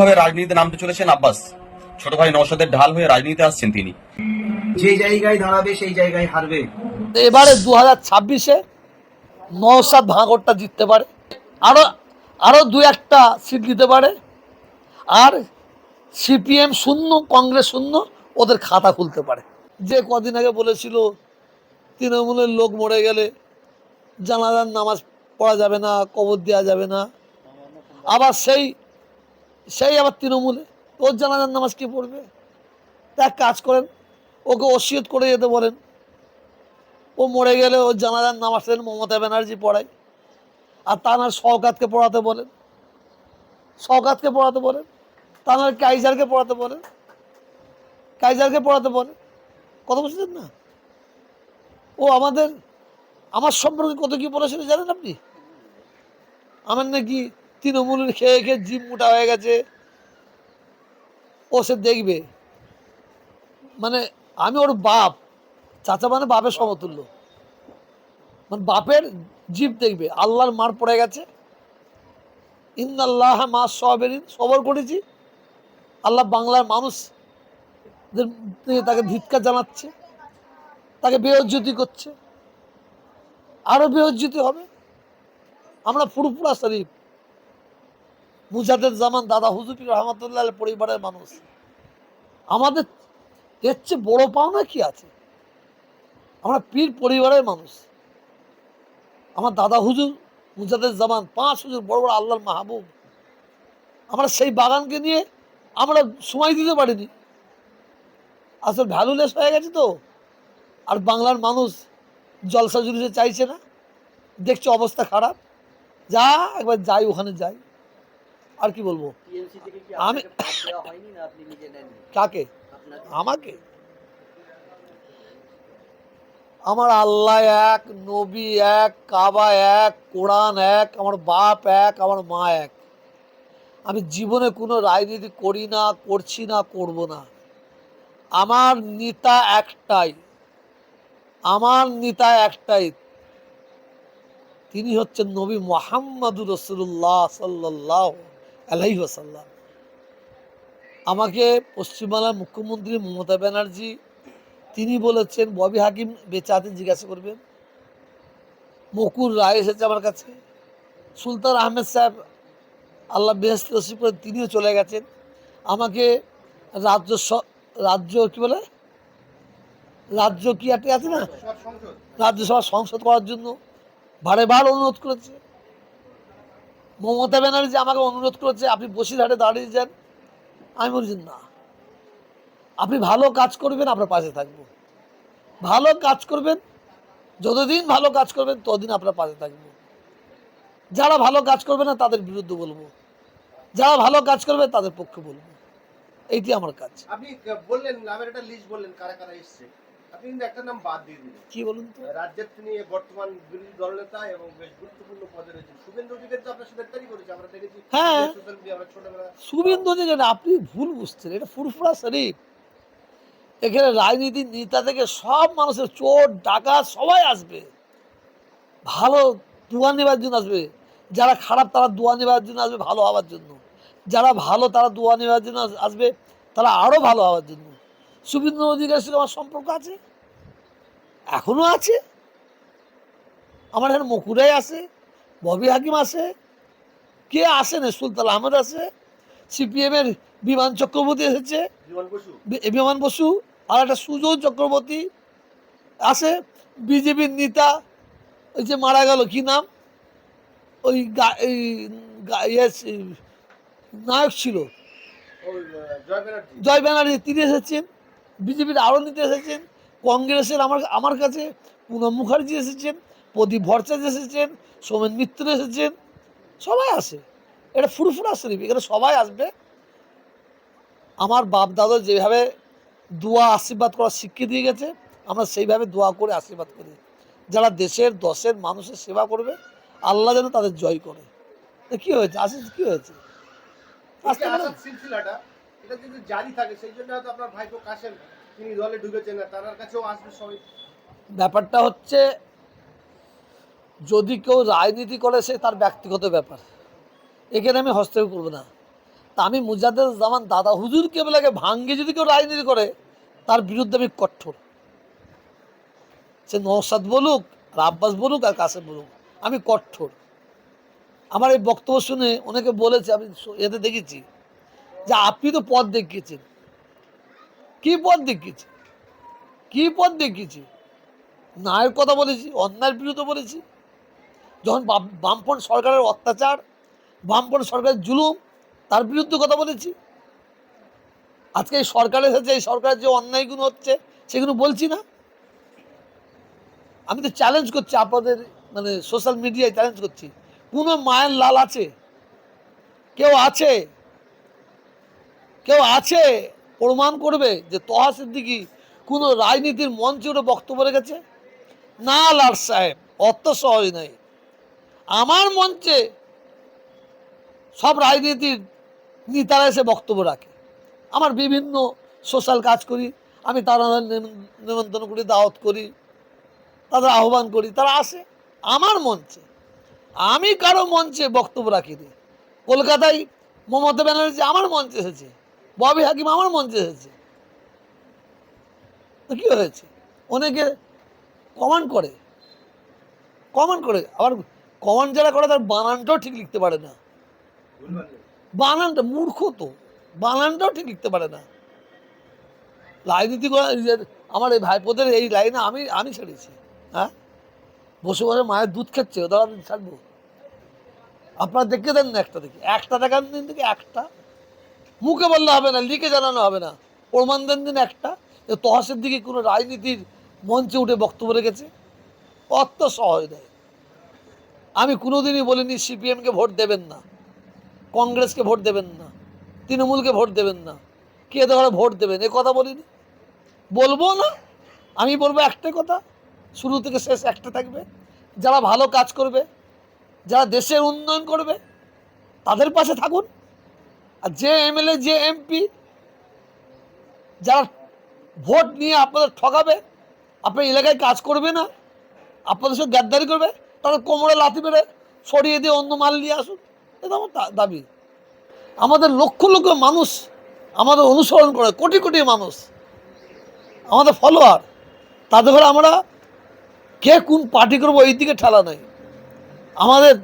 ভাবে রাজনীতিতে নামতে চলেছেন আব্বাস। ছোট ভাই নওশাদের ঢাল হয়ে রাজনীতিতে আসছেন তিনি। যে জায়গায় দাঁড়াবে সেই জায়গায় হারবে। এবারে দু হাজার ছাব্বিশে নওসাদ ভাঙরটা জিততে পারে। আরও আরও দু একটা সিট দিতে পারে। আর সিপিএম শূন্য কংগ্রেস শূন্য ওদের খাতা খুলতে পারে। যে কদিন আগে বলেছিল তৃণমূলের লোক মরে গেলে জানাজার নামাজ পড়া যাবে না কবর দেওয়া যাবে না। আবার সেই সেই আবার তৃণমূলে। ওর জানাজার নামাজ কে পড়বে? তা এক কাজ করেন, ওকে ওসিয়ত করে যেতে বলেন। ও মরে গেলে ওর জানাজার নামাজ মমতা ব্যানার্জি পড়ায়। আর তা না শওকাতকে পড়াতে বলেন। শওকাতকে পড়াতে বলেন তা না কাইজারকে পড়াতে বলেন। কাইজারকে পড়াতে বলেন। কথা বুঝলেন না? ও আমাদের, আমার সম্পর্কে কত কি বলেছিল জানেন আপনি? আমার নাকি তৃণমূলের খেয়ে খেয়ে জিম মোটা হয়ে গেছে। ও সে দেখবে। মানে আমি ওর বাপ। চাচা মানে বাপের সমতুল্য। মানে বাপের জীব দেখবে। আল্লাহর মার পড়ে গেছে। ইন্দাল্লাহ মা সবেরিন, সবর করেছি। আল্লাহ বাংলার মানুষ তাকে ধিৎকার জানাচ্ছে। তাকে বেহজ্জতি করছে। আরও বেহজ্জতি হবে। আমরা ফুরফুরা শরীফ। মুজাদের জামান দাদা হুজুফির রহমতুল্লাহ পরিবারের মানুষ। আমাদের এর চেয়ে বড় পাওনা কি আছে? আমরা পীর পরিবারের মানুষ। আমার দাদা হুজুর মুজাদের জামান, পাঁচ হুজুর, বড় বড় আল্লাহর মাহবুব। আমরা সেই বাগানকে নিয়ে আমরা সময় দিতে পারিনি। আসলে ভ্যালুলেস হয়ে গেছে তো। আর বাংলার মানুষ জলসা জুলুসে চাইছে না। দেখছে অবস্থা খারাপ। যা, একবার যাই, ওখানে যাই। আর কি বলব? আমি- কাকে? আমাকে? আমার আল্লাহ এক নবী এক কাবা এক কোরআন এক আমার বাপ এক আমার মা এক। আমি জীবনে কোনো রাজনীতি করি না করছি না করব না। আমার নেতা একটাই। আমার নেতা একটাই। তিনি হচ্ছেন নবী মোহাম্মদুর রসুল্লাহ সাল্লাহ আলহিহাসাল্লাম আমাকে পশ্চিমবাংলার মুখ্যমন্ত্রী মমতা ব্যানার্জি তিনি বলেছেন ববি হাকিম বেঁচে আছেন জিজ্ঞাসা করবেন। মকুর রায় এসেছে আমার কাছে। সুলতান আহমেদ সাহেব আল্লাহ বেহস্ত নসিব করে তিনিও চলে গেছেন। আমাকে রাজ্য স- রাজ্য কী বলে? রাজ্য কি একটা আছে না? রাজ্যসভা সংসদ করার জন্য বারে বার অনুরোধ করেছে। মমতা ব্যানার্জি আমাকে অনুরোধ করেছে, আপনি বসিরহাটে দাঁড়িয়ে যান। আমি বলছি, না। আপনি ভালো কাজ করবেন আপনার পাশে থাকব। ভালো কাজ করবেন, যতদিন ভালো কাজ করবেন, ততদিন আপনার পাশে থাকব। যারা ভালো কাজ করবে না, তাদের বিরুদ্ধে বলব। যারা ভালো কাজ করবে, তাদের পক্ষে বলব। এইটি আমার কাজ। আপনি বললেন, নামের একটা লিস্ট বললেন, কারা কারা এসছে? আপনি কিন্তু একটা নাম বাদ দিয়ে দিলেন। কি বলুন তো? রাজ্যের তিনি বর্তমান বিরোধী দলনেতা এবং বেশ গুরুত্বপূর্ণ পদে রয়েছেন। শুভেন্দু অধিকারী তো আপনার সাথে ইত্যাদি করেছে আমরা দেখেছি হ্যাঁ। শুভেন্দু অধিকারী আপনি ভুল বুঝছেন এটা ফুরফুরা শরীফ। এখানে রাজনীতির নেতা থেকে সব মানুষের চোর ডাকাত সবাই আসবে। ভালো দোয়া নেবার জন্য আসবে। যারা খারাপ তারা দোয়া নেবার জন্য আসবে ভালো হওয়ার জন্য। যারা ভালো তারা দোয়া নেবার জন্য আসবে তারা আরও ভালো হওয়ার জন্য। শুভেন্দু অধিকারীর সঙ্গে আমার সম্পর্ক আছে? এখনও আছে? আমার এখানে মকুরাই আছে ববি হাকিম আছে কে আসে না? সুলতান আহমেদ আছে সিপিএমের বিমান চক্রবর্তী এসেছে বিমান বসু। আর একটা সুজন চক্রবর্তী আছে বিজেপির নেতা ওই যে মারা গেল কি নাম? ওই ইয়ে নায়ক ছিল। জয় ব্যানার্জি তিনি এসেছেন। বিজেপির আরও নেতা এসেছেন কংগ্রেসের আমার আমার কাছে পুনম মুখার্জি এসেছেন প্রদীপ ভট্টাচার্য এসেছেন সোমেন মিত্র এসেছেন সবাই আসে। এটা ফুরফুরা শরীফ এখানে সবাই আসবে। আমার বাপ দাদা যেভাবে দোয়া আশীর্বাদ করার শিক্ষা দিয়ে গেছে আমরা সেইভাবে দোয়া করে আশীর্বাদ করি। যারা দেশের দশের মানুষের সেবা করবে আল্লাহ যেন তাদের জয় করে। কি হয়েছে? আসিস কি হয়েছে? এটা যদি জারি থাকে, সেই জন্য হয়তো আপনার ভাইপো কাশেম, তিনি দলে ঢুকেছেন না, তার কাছেও আসবে সবাই ব্যাপারটা হচ্ছে, যদি কেউ রাজনীতি করে, সে তার ব্যক্তিগত ব্যাপার। এখানে আমি হস্তক্ষেপ করব না। তা আমি মুজাদ্দেদ জামান দাদা হুজুর কেবলাকে ভাঙ্গে যদি কেউ রাজনীতি করে, তার বিরুদ্ধে আমি কঠোর। সে নৌসাদ বলুক, আর আব্বাস বলুক, আর কাসেম বলুক, আমি কঠোর। আমার এই বক্তব্য শুনে অনেকে বলেছে, আমি এতে দেখেছি যে আপনি তো পথ দেখিয়েছেন। কি পথ দেখিয়েছি কি পথ দেখিয়েছি ন্যায়ের কথা বলেছি, অন্যায়ের বিরুদ্ধে বলেছি। যখন বাম- বামপন্থ সরকারের অত্যাচার বামপন্থ সরকারের জুলুম, তার বিরুদ্ধে কথা বলেছি। আজকে এই সরকার এসেছে, এই সরকারের যে অন্যায়গুলো হচ্ছে, সেগুলো বলছি না। আমি তো চ্যালেঞ্জ করছি আপনাদের মানে সোশ্যাল মিডিয়ায় চ্যালেঞ্জ করছি। কোনো মায়ের লাল আছে? কেউ আছে? কেউ আছে? প্রমাণ করবে যে তহা সিদ্দিকি কোনো রাজনীতির মঞ্চে বক্তব্য রেখেছে? না, লাল সাহেব অত সহজ নাই। আমার মঞ্চে সব রাজনীতির নেতারা এসে বক্তব্য রাখে। আমার বিভিন্ন সোশ্যাল কাজ করি, আমি তারা নিমন্ত্রণ করি, দাওয়াত করি, তাদের আহ্বান করি, তারা আসে আমার মঞ্চে। আমি কারও মঞ্চে বক্তব্য রাখিনি। কলকাতায় মমতা ব্যানার্জি আমার মঞ্চে এসেছে। ববি হাকিম আমার মঞ্চে এসেছে। কী হয়েছে? অনেকে কমান্ড করে। কমান্ড করে। আবার কমান্ড যারা করে তার বানানটাও ঠিক লিখতে পারে না। বানানটা মূর্খ তো। বানানটাও ঠিক লিখতে পারে না। রাজনীতি করা আমার এই ভাইপোদের এই লাইনে আমি আমি ছেড়েছি। হ্যাঁ? বসে বসে মায়ের দুধ খাচ্ছে। ওদের আমি ছাড়বো। আপনারা দেখে দেন না একটা দেখি। একটা দেখান দিন দেখি, একটা। মুখে বললে হবে না, লিখে জানানো হবে না। প্রমাণ দেন দিন একটা, যে তহসের দিকে কোনো রাজনীতির মঞ্চে উঠে বক্তব্য রেখেছে। অত সহজ নয়। আমি কোনোদিনই বলিনি সিপিএমকে ভোট দেবেন না, কংগ্রেসকে ভোট দেবেন না, তৃণমূলকে ভোট দেবেন না। কে ধরে ভোট দেবেন? এ কথা বলিনি। বলব না, আমি বলব একটাই কথা, শুরু থেকে শেষ একটা থাকবে। যারা ভালো কাজ করবে, যারা দেশের উন্নয়ন করবে, তাদের পাশে থাকুন। আর যে এমএলএ, যে এমপি, যারা ভোট নিয়ে আপনাদের ঠকাবে, আপনার এলাকায় কাজ করবে না, আপনাদের সঙ্গে গাদ্দারি করবে, তাদের কোমরে লাথি মেরে সরিয়ে দিয়ে অন্য মাল নিয়ে আসুন, এটা আমার দাবি। আমাদের লক্ষ লক্ষ মানুষ আমাদের অনুসরণ করে, কোটি কোটি মানুষ, আমাদের ফলোয়ার তাদের ঘরে আমরা কে কোন পার্টি করব এই দিকে ঠেলা নাই। আমাদের,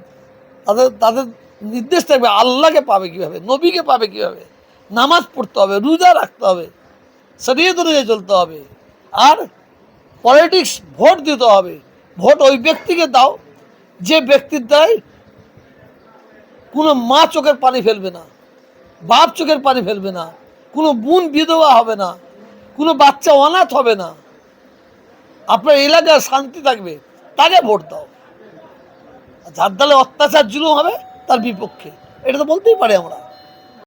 তাদের তাদের নির্দেশ থাকবে, আল্লাহকে পাবে কীভাবে, নবীকে পাবে কীভাবে, নামাজ পড়তে হবে, রোজা রাখতে হবে, শরীয়ত অনুযায়ী চলতে হবে, আর পলিটিক্স ভোট দিতে হবে, ভোট ওই ব্যক্তিকে দাও, যে ব্যক্তির দ্বারাই কোনো মা চোখের পানি ফেলবে না, বাপ চোখের পানি ফেলবে না, কোনো বোন বিধবা হবে না, কোনো বাচ্চা অনাথ হবে না, আপনার এলাকায় শান্তি থাকবে, তাকে ভোট দাও। যার দ্বারা অত্যাচার জুলুম হবে তার বিপক্ষে। এটা তো বলতেই পারি আমরা।